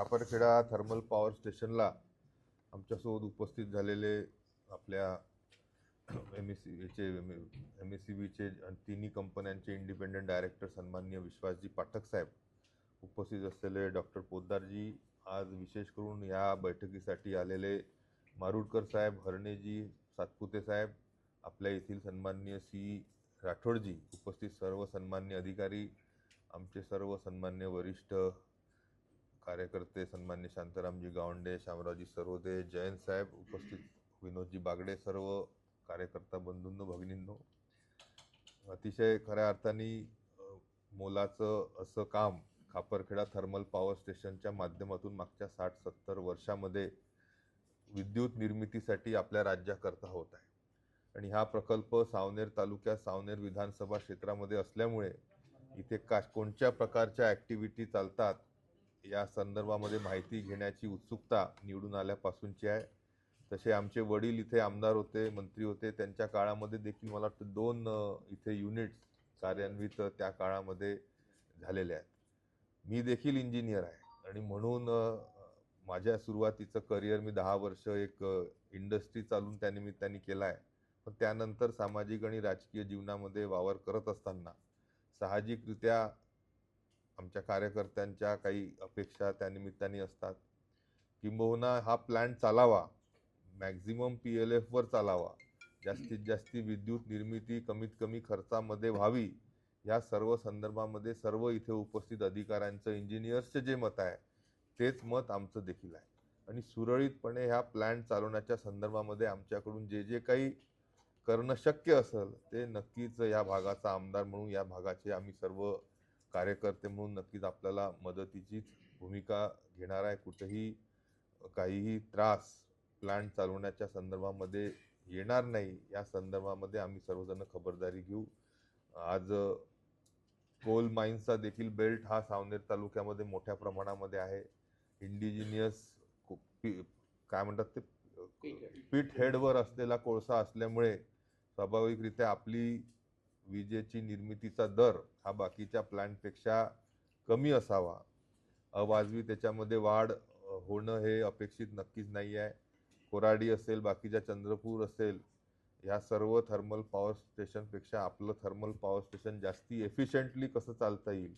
Khaparkheda thermal power स्टेशनला आमच्यासोबत उपस्थित झालेले आपल्या एम एस सी बीचे एम एस सी बीचे तिन्ही कंपन्यांचे इंडिपेंडंट डायरेक्टर सन्मान्य विश्वासजी पाठक साहेब उपस्थित असलेले डॉक्टर पोद्दारजी आज विशेष करून या बैठकीसाठी आलेले मारुडकर साहेब हरणेजी सातपुते साहेब आपल्या येथील सन्मान्य सी राठोडजी उपस्थित सर्व सन्मान्य अधिकारी आमचे सर्व सन्मान्य वरिष्ठ कार्यकर्ते सन्मान्य शांतारामजी गावंडे शामरावजी सरोदे जयंत साहेब उपस्थित विनोदजी बागडे सर्व कार्यकर्ता बंधूंनो भगिनींनो. अतिशय खऱ्या अर्थाने मोलाचं असं काम खापरखेडा थर्मल पॉवर स्टेशनच्या माध्यमातून मागच्या साठ सत्तर वर्षामध्ये विद्युत निर्मितीसाठी आपल्या राज्याकरता होत आहे. आणि हा प्रकल्प सावनेर तालुक्यात सावनेर विधानसभा क्षेत्रामध्ये असल्यामुळे इथे का कोणत्या प्रकारच्या ॲक्टिव्हिटी चालतात या संदर्भामध्ये माहिती घेण्याची उत्सुकता निवडून आल्यापासूनची आहे. तसे आमचे वडील इथे आमदार होते मंत्री होते. त्यांच्या काळामध्ये देखील मला वाटतं दोन इथे युनिट्स कार्यान्वित त्या काळामध्ये झालेले आहेत. मी देखील इंजिनियर आहे आणि म्हणून माझ्या सुरुवातीचं करिअर मी दहा वर्ष एक इंडस्ट्री चालून त्यानिमित्ताने केला आहे. पण त्यानंतर सामाजिक आणि राजकीय जीवनामध्ये वावर करत असताना साहजिकरित्या आमच्या कार्यकर्त्यांच्या काही अपेक्षा त्यानिमित्ताने असतात. किंबहुना हा प्लॅन्ट चालावा. मॅक्झिमम पी एल एफवर चालावा. जास्तीत जास्त विद्युत निर्मिती कमीत कमी खर्चामध्ये व्हावी. या सर्व संदर्भामध्ये सर्व इथे उपस्थित अधिकाऱ्यांचं इंजिनियर्सचे जे मत आहे तेच मत आमचं देखील आहे. आणि सुरळीतपणे ह्या प्लॅन्ट चालवण्याच्या संदर्भामध्ये आमच्याकडून जे जे काही करणं शक्य असेल ते नक्कीच या भागाचा आमदार म्हणून या भागाचे आम्ही सर्व कार्यकर्ते म्हणून नक्कीच आपल्याला मदतीचीच भूमिका घेणार आहे. कुठेही काहीही त्रास प्लांट चालवण्याच्या संदर्भामध्ये येणार नाही. या संदर्भामध्ये आम्ही सर्वजण खबरदारी घेऊ. आज कोल माइन्सचा देखील बेल्ट हा सावनेर तालुक्यामध्ये मोठ्या प्रमाणामध्ये आहे. इंडिजिनियस काय म्हणतात ते? पीठ हेडवर असलेला कोळसा असल्यामुळे स्वाभाविकरित्या आपली विजेची निर्मितीचा दर हा बाकीच्या प्लॅनपेक्षा कमी असावा. अवाजवी त्याच्यामध्ये वाढ होणं हे अपेक्षित नक्कीच नाही आहे. कोराडी असेल बाकीच्या चंद्रपूर असेल ह्या सर्व थर्मल पॉवर स्टेशनपेक्षा आपलं थर्मल पॉवर स्टेशन जास्ती एफिशियंटली कसं चालता येईल?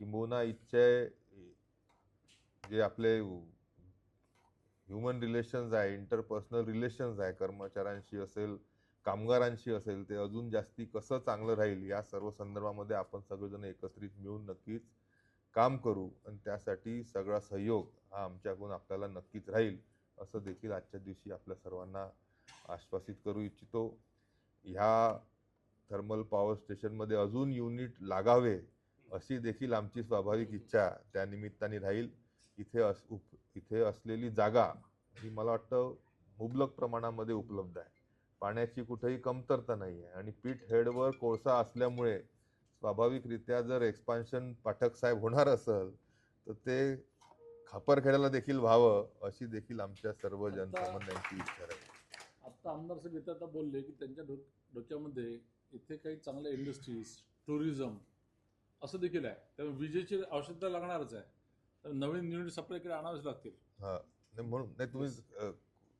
किंबहुना इच्छे जे आपले ह्युमन रिलेशन्स आहे इंटरपर्सनल रिलेशन्स आहे कर्मचाऱ्यांशी असेल कामगारांशी असेल ते अजून जास्ती कसं चांगलं राहील या सर्व संदर्भामध्ये आपण सगळेजण एकत्रित मिळून नक्कीच काम करू आणि त्यासाठी सगळा सहयोग हा आमच्याकडून आपल्याला नक्कीच राहील असं देखील आजच्या दिवशी आपल्या सर्वांना आश्वासित करू इच्छितो. ह्या थर्मल पॉवर स्टेशनमध्ये अजून युनिट लागावे अशी देखील आमची स्वाभाविक इच्छा त्यानिमित्ताने राहील. इथे अस उप इथे असलेली जागा ही मला वाटतं मुबलक प्रमाणामध्ये उपलब्ध आहे. पाण्याची कुठेही कमतरता नाही आहे आणि पीठ हेडवर कोळसा असल्यामुळे स्वाभाविकरित्या जर एक्सपान्शन पाठक साहेब होणार असेल तर ते खापरखेड्याला देखील व्हावं अशी देखील आमच्या सर्व जनसामान्यांची इच्छा आहे आता आमदार साहेब आता बोलले की त्यांच्या डो डोक्यामध्ये इथे काही चांगल्या इंडस्ट्रीज टुरिझम असं देखील आहे. त्यामुळे विजेची आवश्यकता लागणारच आहे. तर नवीन युनिट सप्लाय इकडे आणावेच लागतील. हा. नाही म्हणून नाही तुम्ही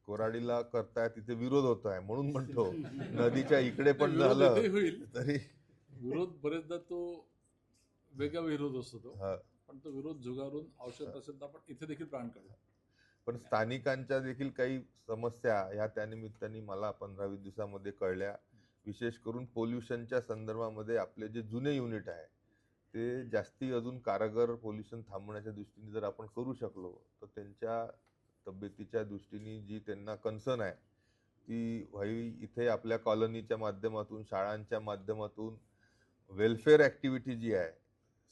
कोराडीला करताय तिथे विरोध होत आहे म्हणून म्हणतो. नदीच्या इकडे पण झालं तरी विरोध बरेचदा तो वेगळा विरोध असतो तो. पण तो विरोध झुगारून आवश्यक असेल तर आपण इथे देखील प्लॅन करू पण स्थानिकांच्या देखील काही समस्या ह्या त्यानिमित्ताने मला पंधरा वीस दिवसामध्ये कळल्या. विशेष करून पोल्युशनच्या संदर्भामध्ये आपले जे जुने युनिट आहे ते जास्ती अजून कारगर पोल्युशन थांबवण्याच्या दृष्टीने जर आपण करू शकलो तर त्यांच्या तब्येतीच्या दृष्टीने जी त्यांना कन्सर्न आहे ती व्हावी इथे आपल्या कॉलनीच्या माध्यमातून शाळांच्या माध्यमातून वेलफेअर ॲक्टिव्हिटी जी आहे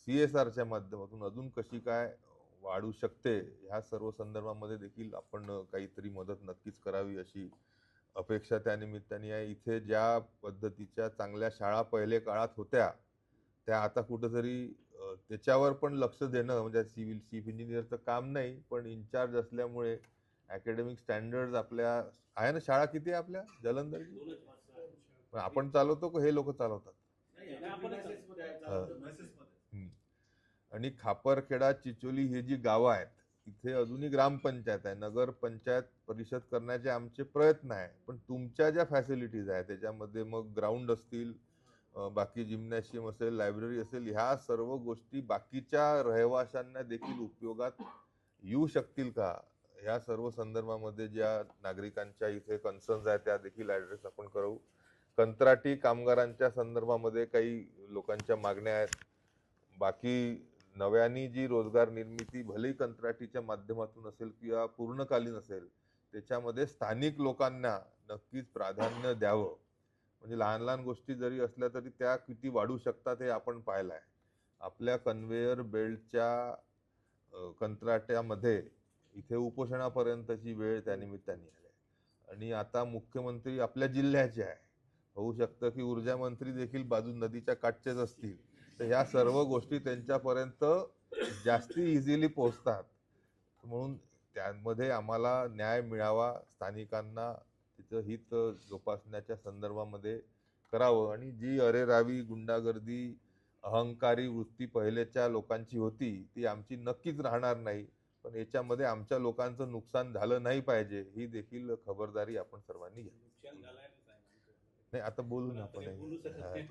सी एस आरच्या माध्यमातून अजून कशी काय वाढू शकते ह्या सर्व संदर्भामध्ये देखील आपण काहीतरी मदत नक्कीच करावी अशी अपेक्षा त्यानिमित्ताने आहे. इथे ज्या पद्धतीच्या चांगल्या शाळा पहिले काळात होत्या त्या आता कुठंतरी त्याच्यावर पण लक्ष देणं म्हणजे सिव्हिल चीफ इंजिनियरचं काम नाही पण इन्चार्ज असल्यामुळे अकॅडमिक स्टँडर्ड आपल्या आहे ना शाळा किती आहे आपल्या? जलंधरची? पण आपण चालवतो का हे लोक चालवतात. आणि खापरखेडा चिचोली ही जी गावं आहेत इथे अजूनही ग्रामपंचायत आहे. नगर पंचायत परिषद करण्याचे आमचे प्रयत्न आहे. पण तुमच्या ज्या फॅसिलिटीज आहे त्याच्यामध्ये मग ग्राउंड असतील बाकी जिम्नॅशियम असेल लायब्ररी असेल ह्या सर्व गोष्टी बाकीच्या रहिवाशांना देखील उपयोगात येऊ शकतील का? ह्या सर्व संदर्भामध्ये ज्या नागरिकांच्या इथे कन्सर्न्स आहेत त्या देखील ॲड्रेस आपण करू. कंत्राटी कामगारांच्या संदर्भामध्ये काही लोकांच्या मागण्या आहेत. बाकी नव्याने जी रोजगार निर्मिती भलेही कंत्राटीच्या माध्यमातून असेल किंवा पूर्णकालीन असेल त्याच्यामध्ये स्थानिक लोकांना नक्कीच प्राधान्य द्यावं. म्हणजे लहान लहान गोष्टी जरी असल्या तरी त्या किती वाढू शकतात हे आपण पाहिलं आहे आपल्या कन्व्हेयर बेल्टच्या कंत्राट्यामध्ये इथे उपोषणापर्यंतची वेळ त्यानिमित्ताने आली आहे. आणि आता मुख्यमंत्री आपल्या जिल्ह्याचे आहे. होऊ शकतं की ऊर्जा मंत्री देखील बाजू नदीच्या काठचेच असतील. तर ह्या सर्व गोष्टी त्यांच्यापर्यंत जास्ती इझिली पोहोचतात. म्हणून त्यामध्ये आम्हाला न्याय मिळावा स्थानिकांना तिचं हित जोपासण्याच्या संदर्भामध्ये करावं आणि जी अरेरावी गुंडागर्दी अहंकारी वृत्ती पहिलेच्या लोकांची होती ती आमची नक्कीच राहणार नाही पण याच्यामध्ये आमच्या लोकांचं नुकसान झालं नाही पाहिजे ही देखील खबरदारी आपण सर्वांनी साहेबांचं. नाही आता बोलू ना आपण हा. नाही.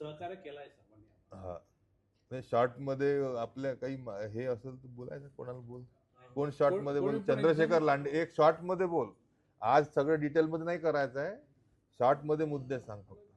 सहकार्य केलाय सर्वांनी हा नाही शॉर्टमध्ये आपल्या काही हे असेल तर बोलायचं कोणाला बोल कोण शॉर्टमध्ये बोल? चंद्रशेखर लांडे एक शॉर्टमध्ये बोल. आज सगळं डिटेल मध्ये नाही करायचं आहे शॉर्टमध्ये मुद्दे सांग फक्त.